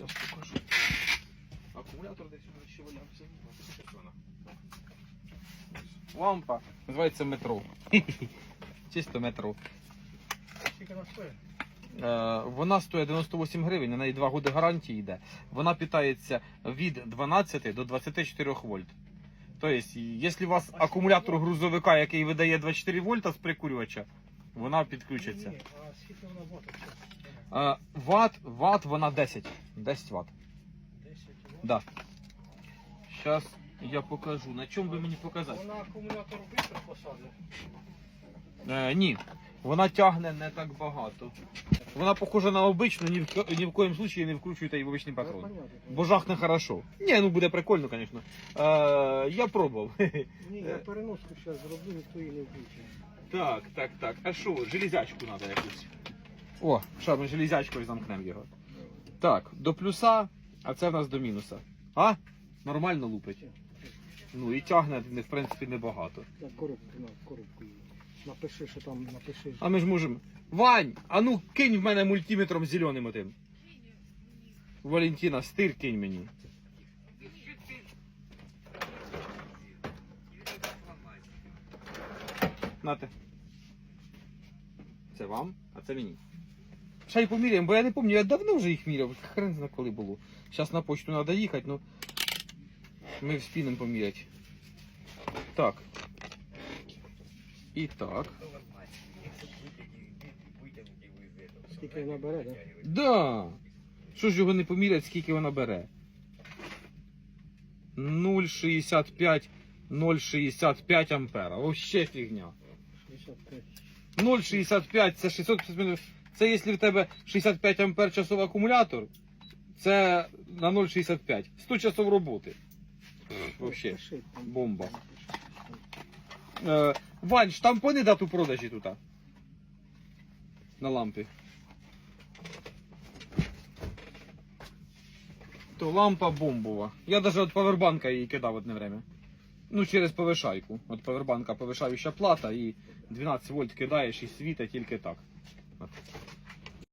Зараз покажу. Акумулятор десь ще валявся. Лампа. Називається метро. Чисто метро. Скільки вона стоїть? Е, Вона стоїть 98 гривень, на неї 2 роки гарантії йде. Вона питається від 12 до 24 вольт. Тобто, якщо у вас акумулятор грузовика, який видає 24 вольта з прикурювача, вона підключиться. Ні, а скільки вона ватт? Е, Ват, ват вона 10. 10 ватт. 10 ватт? Да. Зараз я покажу. На чому би мені показати? Вона акумулятор швидко посадить. Е, ні, вона тягне не так багато. Вона похожа на обичну, ні в, ко- ні в коїм случаї не вкручуйте її в обичний патрон. Бо жахне хорошо. Ні, ну буде прикольно, звісно. Е, я пробував. Ні, я переноску зараз зроблю, ніхто її не включить. Так, так, так. А що, железячку треба якусь. О, що ми железячкою замкнемо його. Так, до плюса, а це в нас до мінуса. А? Нормально лупить. Ну і тягне, в принципі, небагато. На коробку, на коробку. Напиши, що там, напиши. А ми ж можемо. Вань, а ну кинь в мене мультиметром зеленим отим. Валентина, стир кинь мені. Нате. Це вам, а це мені. Ще й поміряємо, бо я не пам'ятаю, я давно вже їх міряв, хрен зна коли було. Зараз на почту треба їхати, ну ми вспінемо поміряти. Так. І так. Скільки вона бере, так? Да. Що ж його не помірять, скільки вона бере? 0,65 0,65 ампера. Вообще фігня. 0,65 це 650 мм. Це якщо в тебе 65 ампер часовий акумулятор, це на 0,65. 100 часов роботи. Вообще. Бомба. Е, Вань, штампони дату продажі тут. На лампі. То лампа бомбова. Я навіть від павербанка її кидав одне время. Ну, через повишайку. От павербанка повишаюча плата і 12 вольт кидаєш і світа тільки так.